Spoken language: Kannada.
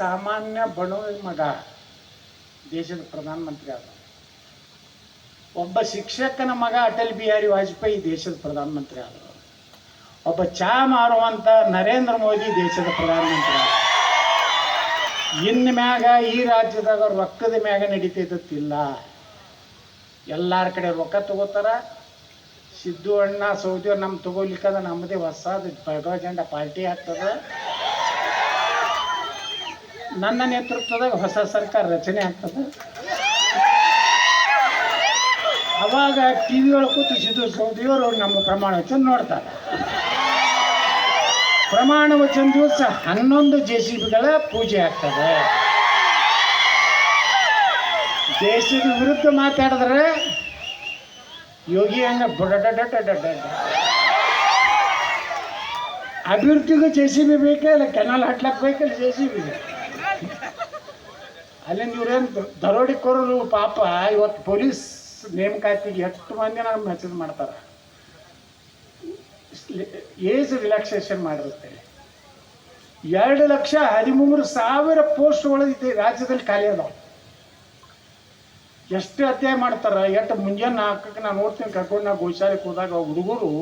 ಸಾಮಾನ್ಯ ಬಡವ ಮಗ, ದೇಶದ ಪ್ರಧಾನಮಂತ್ರಿ ಆದ. ಒಬ್ಬ ಶಿಕ್ಷಕನ ಮಗ ಅಟಲ್ ಬಿಹಾರಿ ವಾಜಪೇಯಿ ದೇಶದ ಪ್ರಧಾನಮಂತ್ರಿ ಆದರು ಒಬ್ಬ ಚಾ ಮಾರುವಂಥ ನರೇಂದ್ರ ಮೋದಿ ದೇಶದ ಪ್ರಧಾನಮಂತ್ರಿ ಆದ. ಇನ್ನು ಮ್ಯಾಗ ಈ ರಾಜ್ಯದಾಗ ರೊಕ್ಕದ ಮ್ಯಾಗ ನಡೀತಿದ್ದಿಲ್ಲ ಎಲ್ಲಾರ ಕಡೆ ರೊಕ್ಕ ತಗೋತಾರ. ಸಿದ್ದು ಅಣ್ಣ ಸೌದಿಯವ್ರು ನಮ್ಮ ತಗೋಲಿಕ್ಕಂದ್ರೆ ನಮ್ಮದೇ ಹೊಸದು ಬಡವ ಪಾರ್ಟಿ ಆಗ್ತದೆ. ನನ್ನ ನೇತೃತ್ವದಾಗ ಹೊಸ ಸರ್ಕಾರ ರಚನೆ ಆಗ್ತದೆ. ಅವಾಗ ಟಿ ವಿ ಒಳಗೆ ಕೂತು ಸಿದ್ದು ಸೌದಿಯವರು ನಮ್ಮ ಪ್ರಮಾಣ ವಚನ ನೋಡ್ತಾರೆ. ಪ್ರಮಾಣ ವಚನ ದಿವಸ ಹನ್ನೊಂದು ಜೆ ಸಿ ಬಿಗಳ ಪೂಜೆ ಆಗ್ತದೆ. ದೇಶದ ವಿರುದ್ಧ ಮಾತಾಡಿದ್ರೆ ಯೋಗಿ ಹಂಗ ಅಭಿವೃದ್ಧಿಗೂ ಜೆ ಸಿ ಬಿ ಬೇಕೇ ಇಲ್ಲ, ಕೆನಾಲ್ ಹಾಕ್ಲಕ್ಕೆ ಬೇಕಲ್ಲ ಜೆ ಸಿ ಬಿ ಅಲ್ಲಿಂದ ಇವ್ರೇನು ದರೋಡಿಕೋರರು ಪಾಪ ಇವತ್ತು ಪೊಲೀಸ್ ನೇಮಕಾತಿಗೆ ಎಷ್ಟು ಮಂದಿ ನಾನು ಮೆಸೇಜ್ ಮಾಡ್ತಾರೆ. ಏಜ್ ರಿಲ್ಯಾಕ್ಸೇಷನ್ ಮಾಡಿರುತ್ತೆ. ಎರಡು ಲಕ್ಷ ಹದಿಮೂರು ಸಾವಿರ ಪೋಸ್ಟ್ಗಳು ಇದೆ ರಾಜ್ಯದಲ್ಲಿ ಖಾಲಿ ಅದಾವ. ಎಷ್ಟು ಅಧ್ಯಾಯ ಮಾಡ್ತಾರ, ಎಷ್ಟು ಮುಂಜಾನೆ ನಾಲ್ಕಕ್ಕೆ ನಾನು ನೋಡ್ತೀನಿ ಕರ್ಕೊಂಡು ನಾವು ಗೋಶಾಲೆಗೆ ಹೋದಾಗ ಹುಡುಗರು